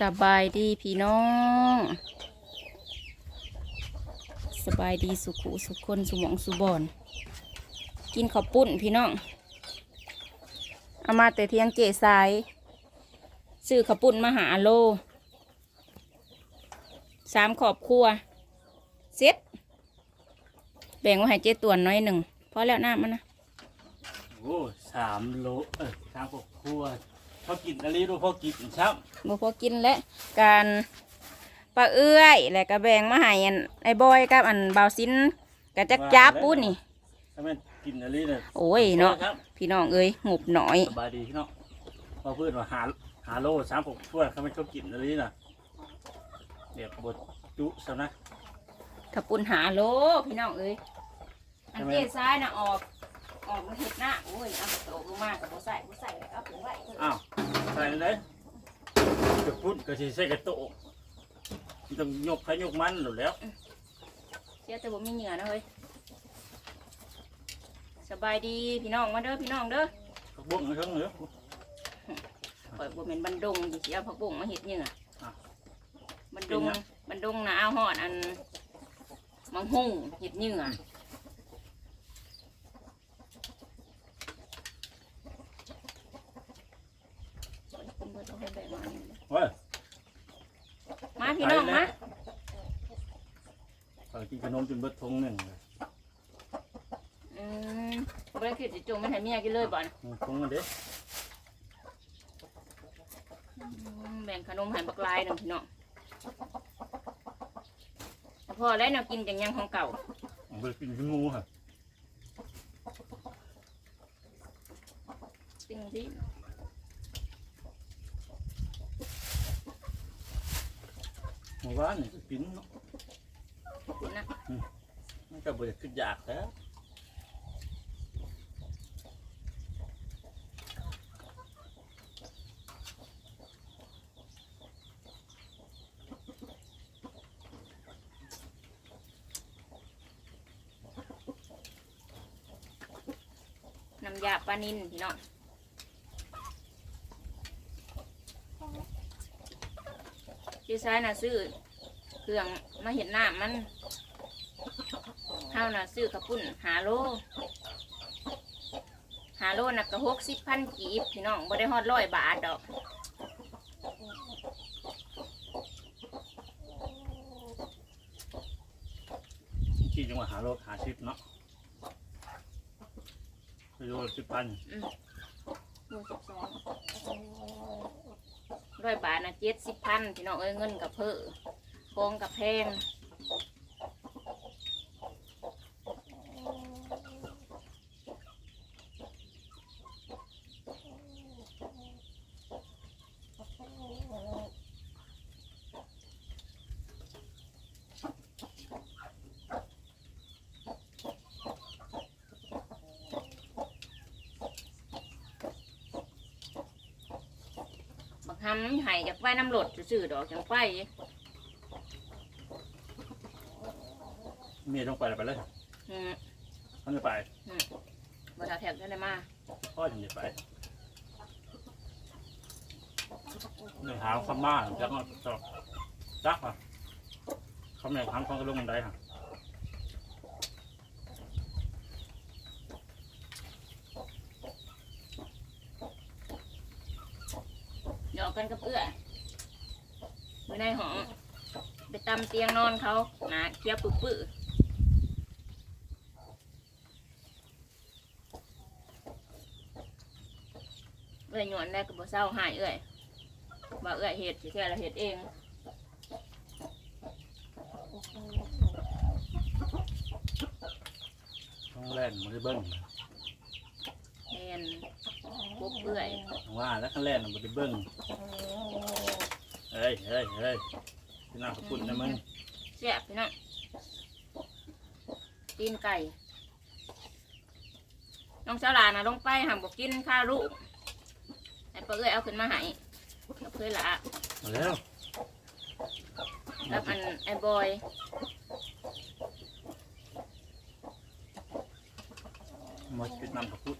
สบายดีพี่น้อง สบายดีสุขุสุขคนสุหมองสุบอน กินข้าวปุ้นพี่น้องเอามาแต่เทียงเจสายซื้อข้าวปุ้นมาหาโลสามขอบครัวเซ็ตแบ่งไว้ให้เจ๊ต่วนน้อยหนึ่งพอแล้วน้ำมันนะโอ้สามโลเออสามครอบครัว เขากินอะไรดูเขากินช้บ่พอกินและการปลาเอื้อยแล้วก็แบ่งมาให้อันไอ้บอยกับอันเบาซินกับจักจับปุ้นนี่ำถ้ามันกินอะไรเนี่ยโอ้ยเนาะครับพี่น้องเอ้ยงบหน่อย สบายดีพี่น้องพอเพื่อนว่าหาหาโลสามครอบครัวเขาไม่ชอบกินอะไรน่ะเดี๋ยวบดจุซะนะ ถ้าปุ่นหาโลพี่น้องเอ้ยอันทำไมเจ๊ซ้ายน่ะออก ออกมาเห็ดหน้าโอ้ยเอาโตลงมากับบ่ใส่บ่ใส่แล้วเอาถึงไว้เถอะอ้าวใส่เลยกระพุ้นกระชีใส่กระโตะมันต้องยกใครยกมันหลุดแล้วเสียแต่บ่มีเหงื่อนะเฮ้ยสบายดีพี่น้องมาเด้อพี่น้องเด้อผักบุ้งไม่ต้องเหรอข่อยบ่แม่นบันดงสิสิเอาผักบุ้งมาเฮ็ดเหงื่ออะบันดงเป็นหยังบันดงน่ะเอาฮอดอันมังหุ่งเฮ็ดเหงื่อ เฮ้ย มาพี่น้องมา เขากิ นขนมจนเบิดทงหนึ่งเลยอืมบ่ได้คิดสิจุ่มมันให้เมียกินเลยบ่อนทงมันเด็ดแบ่งขนมให้บักลายหนึงพี่น้องพอแล้วแนวกินจังยังของเก่าผมไปกินขี้งูค่ะสิ่งที่เมื่อวานนี่ก็กินเนาะ คุณนะมันก็เบิดขึ้นอยากแล้วน้ำยาปลานินพี่น้องที่ซ้ายน่ะซื้อ เครื่องมาเห็ดน้ำมันเท่าน่ะซื้อกระปุ่นหาโลหาโลน่ะก็หกสิบพันกีบพี่น้องบ่ได้ฮอดร้อยบาทดอกที่จังหวัดหาโลหาชิปเนาะไปโลสิบพันโลสิบสองร้อยบาทน่ะเจ็ดสิบพันพี่น้องเอ้ยเงินกับเพิ่ ฟองกับแพงบักหำให้จากไฟน้ำหลดซื่อดอกจังไฟ เมียต้องไปแล้วไปเลยอืมเขาจะไปบ่ทาแถบได้เลยมาพ่อถึงจะไปเนื้อหาความบ้าแล้วก็จอกจักอะเขาแม่ทำเขาก็ลงบันไดค่ะหยอกกันกับเอื้ออยู่ในห้องไปตำเตียงนอนเขาหนาเคี้ยวปื้อ อเอื้อยหยวนได้กับบ่เศร้าหายเอื้อยว่าเอื้อยเห็ดสิแค่เราเห็ดเองต้องแล่นมันได้เบิ้งแมนปุ๊บเอื้อยว่าแล้วขั้นแล่นมันได้เบิ้งเฮ้ยเฮ้ยเฮ้ยที่น่าขอบคุณนะมึงแซ่บพี่น้องตีนไก่น้องสาวหลานนะลงไปหามบอกกินข้าวลูก แต่เพื่อเอาขึ้นมาให้เพื่อละมาแล้วแล้วอันไอ้บอยมาจุดน้ำกับพุทธ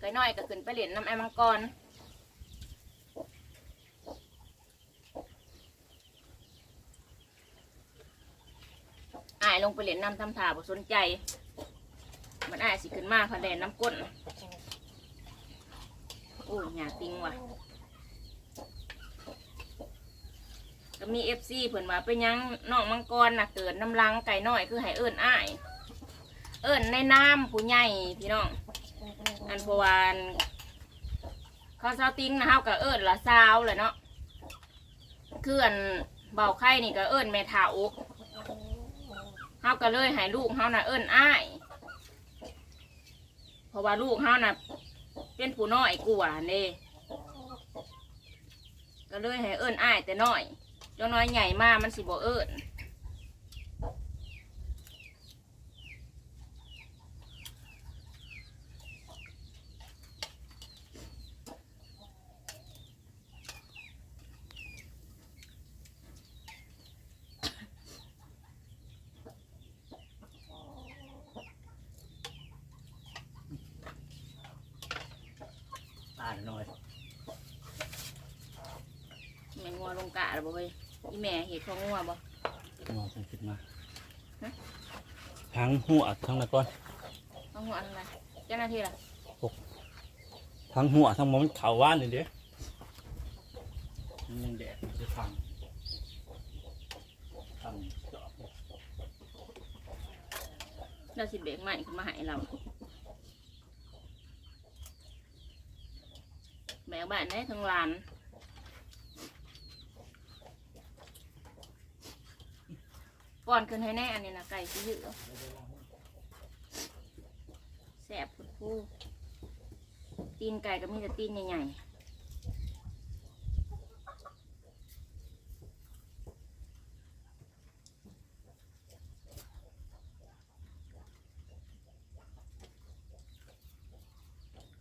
ไก่น้อยก็ขึ้นไปเหรียญน้ำไอ้มังกร ลงไปเล่นน้ำทำถาบ่สนใจ มันอายสิขึ้นมาพะแดนน้ำก้นโอ้ยหยาติงว่ะก็มีเอฟซีเพิ่นว่าเป็นยังน้องมังกรน่ะเกิดน้ำลังไก่น้อยคือให้เอิ้นอ้าย เอิ้นในน้ำผู้ใหญ่พี่น้อง อันพวานเขาเซาติ้งนะเฮาก็เอิ้นละสาวเลยเนาะเคืออันเบาไข่นี่ก็เอิ้นแม่เฒ่า เฮาก็เลยให้ลูกเฮาน่ะเอิ้นอ้ายเพราะว่าลูกเฮาน่ะ เป็นผู้น้อยกว่าเด้ก็เลยให้เอิ้นอ้ายแต่น้อยจ้าน้อยใหญ่มากมันสิบ่เอิ้น อ่านหน่อย แม่งัว ลงกะแล้วบ่เว้ยอีแม่เห็ดของงัวบ่มองขึ้นมาฮะทั้งหัวทั้งละก้อนของงัวอะไรเจ้าหน้าที่ล่ะทั้งหัวทั้งหมอมันเข่าว่านเลยเด้มันยังแดดจะฟังทำจอบเราสิเบรกใหม่ขึ้นมาให้เราแมวบ้านได้ทั้งลาน ป้อนขึ้นให้แน่อันนี้นะไก่สิยืดแสบพุดพูตีนไก่ก็มีแต่ตีนใหญ่ๆ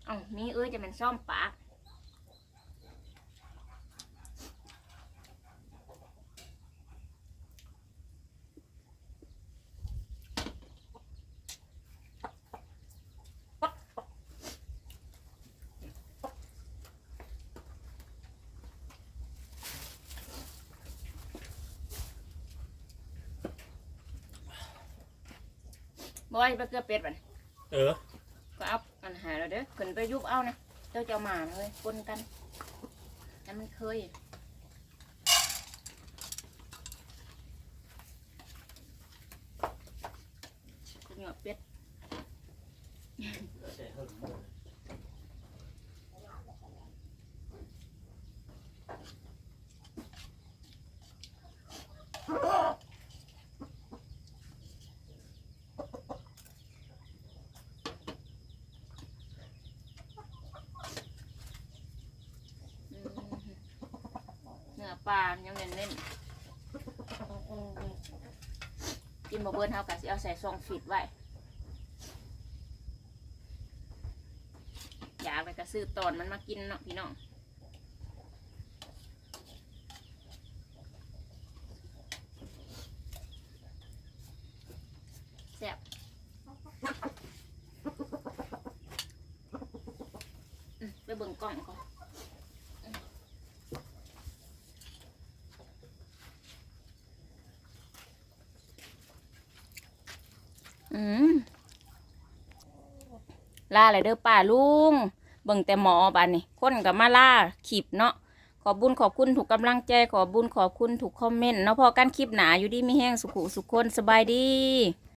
อ้ามีเอ้ยจะเป็นซ่อมปาก บอยไปเกลือเป็ดบัดนเออก็เอาอันหาแล้วเด้อขึ้นไปยุบเอานะเจ้าเจ้าหมานะเลยปนกันนั่นมันเคยเหงาเป็ดอื ปลายังเน้นเน้นกินบะเบิ้ลเท่ากับสิเอาใส่ซองฟิตไว้อยากไปกระซื้อตอนมันมากินเนาะพี่น้อง แซ่บอืมไปเบิ่งกล่องก่อน อืมลาเลยเด้อป้าลุง เบิ่งแต่หมอบานนี่คนกับมาล่าขีบเนาะขอบุญขอบคุณถูกกำลังใจขอบุญขอบคุณถูกคอมเมนต์เนาะพอกันคลิปหนาอยู่ดีไม่แห้งสุขุสุขคนสบายดี